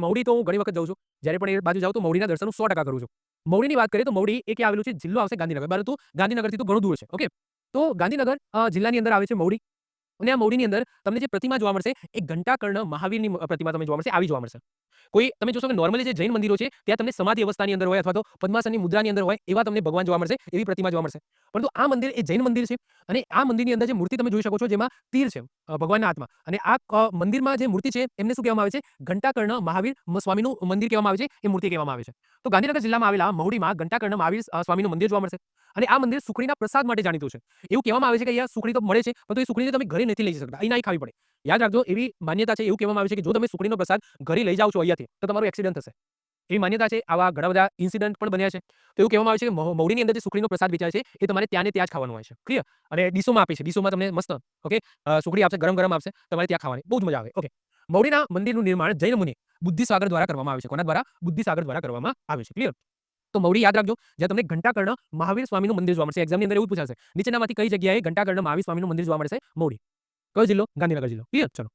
મૌડી તો હું ઘણી વખત જાઉં છું. જ્યારે પણ એ બાજુ જાઉં તો મૌડીના દર્શન સો ટકા કરું છું. મૌડીની વાત કરીએ તો મૌડી એ ક્યાં આવેલું છે? જિલ્લો આવશે ગાંધીનગર. પરંતુ ગાંધીનગરથી તો ઘણું દૂર છે. ઓકે? તો ગાંધીનગર જિલ્લાની અંદર આવે છે મૌડી. અને આ મૌડીની અંદર તમને જે પ્રતિમા જોવા મળશે, એ ઘંટાકર્ણ મહાવીરની પ્રતિમા તમને જોવા મળશે, આવી જોવા મળશે. કોઈ, તમે જોશો કે નોર્મલી જે જૈન મંદિરો છે, ત્યાં તમને સમાધિ અવસ્થાની અંદર હોય અથવા તો પદ્માસનની મુદ્રાની અંદર હોય, એવા તમને ભગવાન જોવા મળશે, એવી પ્રતિમા જોવા મળશે. પરંતુ આ મંદિર એ જૈન મંદિર છે અને આ મંદિરની અંદર જે મૂર્તિ તમે જોઈ શકો છો, જેમાં તીર છે ભગવાનના હાથમાં. અને આ મંદિરમાં જે મૂર્તિ છે, એમને શું કહેવામાં આવે છે? ઘંટાકર્ણ મહાવીર સ્વામીનું મંદિર કહેવામાં આવે છે, એ મૂર્તિ કહેવામાં આવે છે. તો ગાંધીનગર જિલ્લામાં આવેલા મહુડીમાં ઘંટાકર્ણ મહાવીર સ્વામીનું મંદિર જોવા મળશે. અને આ મંદિર સુખડીના પ્રસાદ માટે જાણીતું છે. એવું કહેવામાં આવે છે કે અહીંયા સુખડી તો મળે છે, પરંતુ એ સુખડીને તમે ઘરે નથી લઈ શકતા. અહીં ખાવી પડે. યાદ રાખજો, એવી માન્યતા છે, એવું કહેવામાં આવે છે કે જો તમે સુખડીનો પ્રસાદ ઘરે લઈ જાઓ છો અહીંયાથી, તો તમારું એક્સિડન્ટ થશે. એવી માન્યતા છે, આવા ઘણા બધા ઇન્સિડન્ટ પણ બન્યા છે. તો એવું કહેવામાં આવે છે કે મૌડીની અંદર જે સુખડીનો પ્રસાદ વેચાય છે, એ તમારે ત્યાં ત્યાં જ ખાવાનું હોય છે. ક્લિયર અને ડીશોમાં આપે છે. ડીશોમાં તમને મસ્ત ઓકે સુખડી આપશે, ગરમ ગરમ આપશે, તમારે ત્યાં ખાવાની. બહુ જ મજા આવે ઓકે મૌડીના મંદિરનું નિર્માણ જૈન મુનિ બુદ્ધિસાગર દ્વારા કરવામાં આવે છે. કોના દ્વારા? બુદ્ધિસાગર દ્વારા કરવામાં આવે છે. ક્લિયર તો મૌડી યાદ રાખજો, જ્યાં તમને ઘંટાકર્ણ મહાવીર સ્વામીનું મંદિર જોવા મળશે. એક્ઝામની અંદર એવું પૂછાશે, નીચેનામાંથી કઈ જગ્યાએ ઘંટાકર્ણ મહાવીર સ્વામીનું મંદિર જોવા મળશે? મૌડી. કયો જિલ્લો? ગાંધીનગર જિલ્લો. ક્લિયર ચલો.